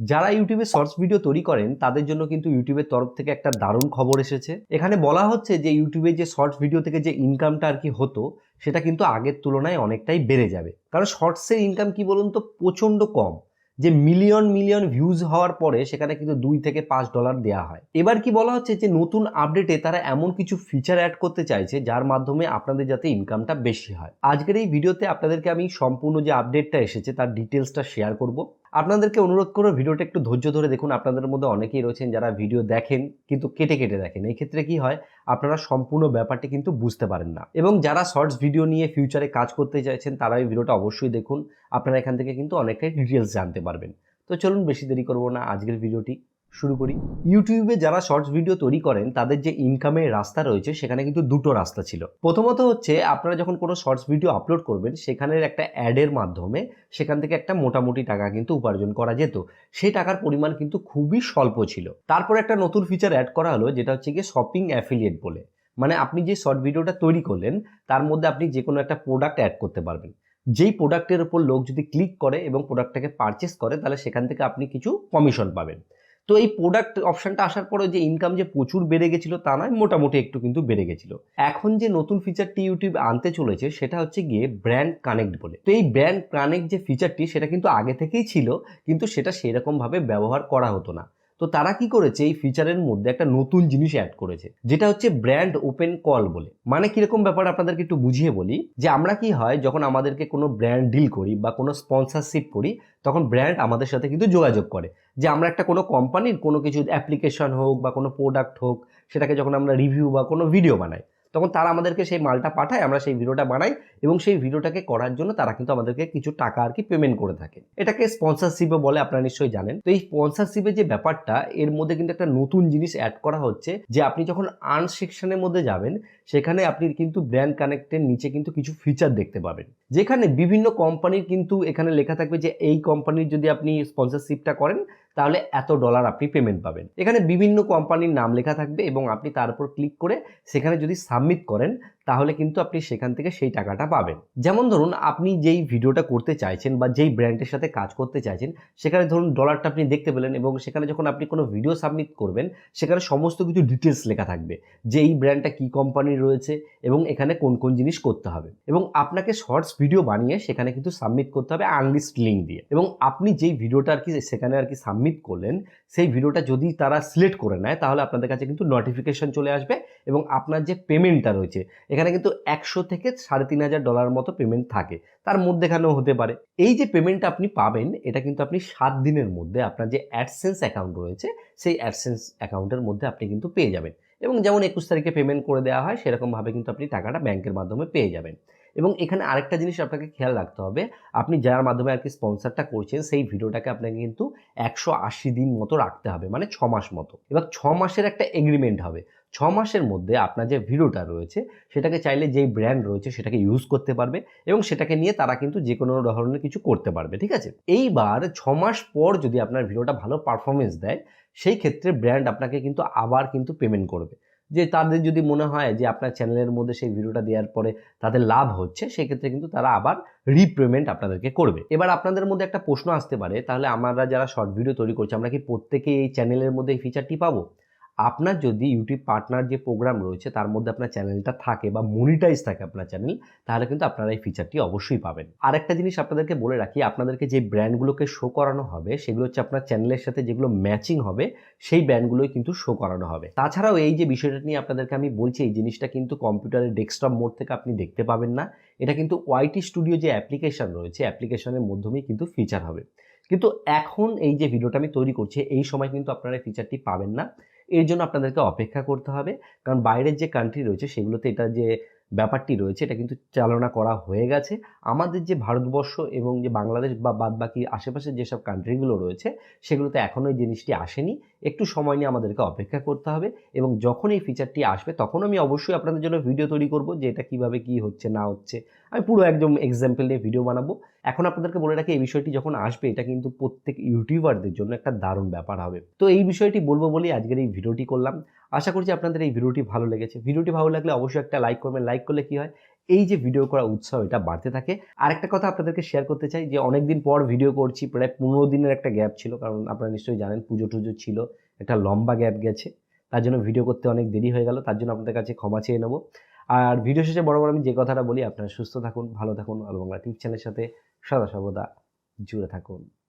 যারা ইউটিউবে shorts video তৈরি করেন, তাদের জন্য কিন্তু ইউটিউবের তরফ থেকে একটা দারুণ খবর এসেছে। এখানে বলা হচ্ছে যে ইউটিউবে যে শর্টস ভিডিও থেকে যে ইনকামটা আর কি হতো, সেটা কিন্তু আগের তুলনায় অনেকটাই বেড়ে যাবে। কারণ শর্টসের ইনকাম কি বলুন তো, প্রচণ্ড কম। যে মিলিয়ন মিলিয়ন ভিউজ হওয়ার পরে সেখানে কিন্তু দুই থেকে পাঁচ ডলার দেওয়া হয়। এবার কি বলা হচ্ছে যে, নতুন আপডেটে তারা এমন কিছু ফিচার অ্যাড করতে চাইছে, যার মাধ্যমে আপনাদের যাতে ইনকামটা বেশি হয়। আজকের এই ভিডিওতে আপনাদেরকে আমি সম্পূর্ণ যে আপডেটটা এসেছে, তার ডিটেলসটা শেয়ার করব। আপনাদেরকে অনুরোধ করে ভিডিওটা একটু ধৈর্য ধরে দেখুন। আপনাদের মধ্যে অনেকেই রয়েছেন যারা ভিডিও দেখেন কিন্তু কেটে কেটে দেখেন। এই ক্ষেত্রে কি হয়, আপনারা সম্পূর্ণ ব্যাপারটি কিন্তু বুঝতে পারেন না। এবং যারা শর্টস ভিডিও নিয়ে ফিউচারে কাজ করতে চাইছেন তারা এই ভিডিওটা অবশ্যই দেখুন। আপনারা এখান থেকে কিন্তু অনেকটাই ডিটেলস জানতে পারবেন। তো চলুন, বেশি দেরি করব না। আজকের ভিডিওটি শুরু করি। ইউটিউবে যারা শর্টস ভিডিও তৈরি করেন, তাদের যে ইনকামের রাস্তা রয়েছে, সেখানে কিন্তু দুটো রাস্তা ছিল। প্রথমত হচ্ছে, আপনারা যখন কোনো শর্টস ভিডিও আপলোড করবেন, সেখানের একটা অ্যাডের মাধ্যমে সেখান থেকে একটা মোটামুটি টাকা কিন্তু উপার্জন করা যেত। সেই টাকার পরিমাণ কিন্তু খুবই স্বল্প ছিল। তারপর একটা নতুন ফিচার অ্যাড করা হলো, যেটা হচ্ছে গিয়ে শপিং অ্যাফিলিয়েট বলে। মানে আপনি যে শর্ট ভিডিওটা তৈরি করলেন, তার মধ্যে আপনি যে কোনো একটা প্রোডাক্ট অ্যাড করতে পারবেন। যেই প্রোডাক্টের উপর লোক যদি ক্লিক করে এবং প্রোডাক্টটাকে পারচেস করে, তাহলে সেখান থেকে আপনি কিছু কমিশন পাবেন। তো এই প্রোডাক্ট অপশনটা আসার পরে যে ইনকাম যে প্রচুর বেড়ে গেছিল তা নয়, মোটামুটি একটু কিন্তু বেড়ে গেছিল। এখন যে নতুন ফিচারটি ইউটিউব আনতে চলেছে, সেটা হচ্ছে গিয়ে ব্র্যান্ড কানেক্ট বলে। তো এই ব্র্যান্ড কানেক্ট যে ফিচারটি সেটা কিন্তু আগে থেকেই ছিল, কিন্তু সেটা সেরকমভাবে ব্যবহার করা হতো না। তো তারা কি করেছে? এই ফিচারের মধ্যে একটা নতুন জিনিস অ্যাড করেছে, যেটা হচ্ছে ব্র্যান্ড ওপেন কল বলে। মানে কীরকম ব্যাপার? আপনাদেরকে একটু বুঝিয়ে বলি যে আমরা কি হয়, যখন আমাদেরকে কোনো ব্র্যান্ড ডিল করি বা কোনো স্পন্সরশিপ করি, তখন ব্র্যান্ড আমাদের সাথে কিন্তু যোগাযোগ করে। যে আমরা একটা কোনো কোম্পানির কোনো কিছু অ্যাপ্লিকেশন হোক বা কোনো প্রোডাক্ট হোক, সেটাকে যখন আমরা রিভিউ বা কোনো ভিডিও বানাই তখন তারা আমাদেরকে সেই মালটা পাঠায়, আমরা সেই ভিডিওটা বানাই এবং সেই ভিডিওটাকে করার জন্য তারা কিন্তু আমাদেরকে কিছু টাকা আর কি পেমেন্ট করে থাকে। এটাকে স্পন্সরশিপও বলে আপনারা নিশ্চয়ই জানেন। তো এই স্পন্সরশিপের যে ব্যাপারটা, এর মধ্যে কিন্তু একটা নতুন জিনিস অ্যাড করা হচ্ছে যে আপনি যখন আর্ন সেকশনের মধ্যে যাবেন, সেখানে আপনি কিন্তু ব্র্যান্ড কানেক্টের নিচে কিন্তু কিছু ফিচার দেখতে পাবেন। যেখানে বিভিন্ন কোম্পানির কিন্তু এখানে লেখা থাকবে যে এই কোম্পানির যদি আপনি স্পন্সরশিপটা করেন তাহলে এত ডলার আপনি পেমেন্ট পাবেন। এখানে বিভিন্ন কোম্পানির নাম লেখা থাকবে এবং আপনি তার উপর ক্লিক করে সেখানে যদি সাবমিট করেন তাহলে কিন্তু আপনি সেখান থেকে সেই টাকাটা পাবেন। যেমন ধরুন, আপনি যেই ভিডিওটা করতে চাইছেন বা যেই ব্র্যান্ডের সাথে কাজ করতে চাইছেন, সেখানে ধরুন ডলারটা আপনি দেখতে পেলেন এবং সেখানে যখন আপনি কোনো ভিডিও সাবমিট করবেন, সেখানে সমস্ত কিছু ডিটেলস লেখা থাকবে, যে এই ব্র্যান্ডটা কী কোম্পানির রয়েছে এবং এখানে কোন কোন জিনিস করতে হবে। এবং আপনাকে শর্টস ভিডিও বানিয়ে সেখানে কিন্তু সাবমিট করতে হবে আনলিস্ট লিঙ্ক দিয়ে। এবং আপনি যেই ভিডিওটা আর কি সেখানে আর কি সাবমিট করলেন, সেই ভিডিওটা যদি তারা সিলেক্ট করে নেয়, তাহলে আপনাদের কাছে কিন্তু নোটিফিকেশন চলে আসবে এবং আপনার যে পেমেন্টটা রয়েছে এখানে কিন্তু একশো থেকে সাড়ে তিন হাজার ডলার মতো পেমেন্ট থাকে। তার মধ্যেখানেও হতে পারে। এই যে পেমেন্টটা আপনি পাবেন, এটা কিন্তু আপনি সাত দিনের মধ্যে আপনার যে অ্যাডসেন্স অ্যাকাউন্ট রয়েছে, সেই অ্যাডসেন্স অ্যাকাউন্টের মধ্যে আপনি কিন্তু পেয়ে যাবেন। এবং যেমন একুশ তারিখে পেমেন্ট করে দেওয়া হয়, সেরকমভাবে কিন্তু আপনি টাকাটা ব্যাংকের মাধ্যমে পেয়ে যাবেন। এবং এখানে আরেকটা জিনিস আপনাকে খেয়াল রাখতে হবে, আপনি যার মাধ্যমে আর কি স্পন্সারটা করছেন, সেই ভিডিওটাকে আপনাকে কিন্তু একশো আশি দিন মতো রাখতে হবে মানে ছ মাস মতো। এবার ছ মাসের একটা এগ্রিমেন্ট হবে। ছ মাসের মধ্যে আপনার যে ভিডিওটা রয়েছে, সেটাকে চাইলে যেই ব্র্যান্ড রয়েছে, সেটাকে ইউজ করতে পারবে এবং সেটাকে নিয়ে তারা কিন্তু যে কোনো ধরনের কিছু করতে পারবে, ঠিক আছে? এইবার ছ মাস পর যদি আপনার ভিডিওটা ভালো পারফরমেন্স দেয় সেই ক্ষেত্রে ব্র্যান্ড আপনাকে কিন্তু আবার কিন্তু পেমেন্ট করবে। যে তাদের যদি মনে হয় যে আপনার চ্যানেলের মধ্যে সেই ভিডিওটা দেওয়ার পরে তাদের লাভ হচ্ছে, সেক্ষেত্রে কিন্তু তারা আবার রিপেমেন্ট আপনাদেরকে করবে। এবার আপনাদের মধ্যে একটা প্রশ্ন আসতে পারে, তাহলে আমরা যারা শর্ট ভিডিও তৈরি করছি, আমরা কি প্রত্যেকে এই চ্যানেলের মধ্যে এই ফিচারটি পাবো? আপনার যদি ইউটিউব পার্টনার যে প্রোগ্রাম রয়েছে, তার মধ্যে আপনার চ্যানেলটা থাকে বা মনিটাইজ থাকে আপনার চ্যানেল তাহলে কিন্তু আপনারা এই ফিচারটি অবশ্যই পাবেন। আর একটা জিনিস আপনাদেরকে বলে রাখি, আপনাদেরকে যে ব্র্যান্ডগুলোকে শো করানো হবে, সেগুলো হচ্ছে আপনার চ্যানেলের সাথে যেগুলো ম্যাচিং হবে, সেই ব্র্যান্ডগুলোই কিন্তু শো করানো হবে। তাছাড়াও এই যে বিষয়টা নিয়ে আপনাদেরকে আমি বলছি, এই জিনিসটা কিন্তু কম্পিউটারের ডেস্কটপ মোড থেকে আপনি দেখতে পাবেন না। এটা কিন্তু ওয়াইটি স্টুডিও যে অ্যাপ্লিকেশন রয়েছে অ্যাপ্লিকেশনের মাধ্যমেই কিন্তু ফিচার হবে। কিন্তু এখন এই যে ভিডিওটা আমি তৈরি করছি, এই সময় কিন্তু আপনারা এই ফিচারটি পাবেন না। এর জন্য আপনাদেরকে অপেক্ষা করতে হবে। কারণ বাইরের যে কান্ট্রি রয়েছে, সেগুলোতে এটা যে ব্যাপারটি রয়েছে, এটা কিন্তু চালনা করা হয়ে গেছে। আমাদের যে ভারতবর্ষ এবং যে বাংলাদেশ বা বাদ বাকি আশেপাশের যেসব কান্ট্রিগুলো রয়েছে, সেগুলোতে এখনও এই জিনিসটি আসেনি। একটু সময় নিয়ে আমাদেরকে অপেক্ষা করতে হবে এবং যখন এই ফিচারটি আসবে, তখন আমি অবশ্যই আপনাদের জন্য ভিডিও তৈরি করব যে এটা কীভাবে কী হচ্ছে, না হচ্ছে। আমি পুরো একদম এক্সাম্পল নিয়ে ভিডিও বানাবো। এখন আপনাদেরকে বলে রাখি, এই বিষয়টি যখন আসবে, এটা কিন্তু প্রত্যেক ইউটিউবারদের জন্য একটা দারুণ ব্যাপার হবে। তো এই বিষয়টি বলব বলেই আজকের এই ভিডিওটি করলাম। আশা করছি আপনাদের এই ভিডিওটি ভালো লেগেছে। ভিডিওটি ভালো লাগলে অবশ্যই একটা লাইক করবেন। লাইক করলে কি হয়? এই যে ভিডিও করা উৎসাহ এটা বাড়তে থাকে। আর একটা কথা আপনাদেরকে শেয়ার করতে চাই, যে অনেকদিন পর ভিডিও করছি, প্রায় পনেরো দিনের একটা গ্যাপ ছিল, কারণ আপনারা নিশ্চয়ই জানেন পুজো টুজো ছিল, একটা লম্বা গ্যাপ গেছে। তার জন্য ভিডিও করতে অনেক দেরি হয়ে গেল, তার জন্য আপনাদের কাছে ক্ষমা চেয়ে নেব। আর ভিডিও শেষে বড় বড় আমি যে কথাটা বলি, আপনারা সুস্থ থাকুন, ভালো থাকুন আর বাংলা টিভি চ্যানেলের সাথে সদা সর্বদা জুড়ে থাকুন।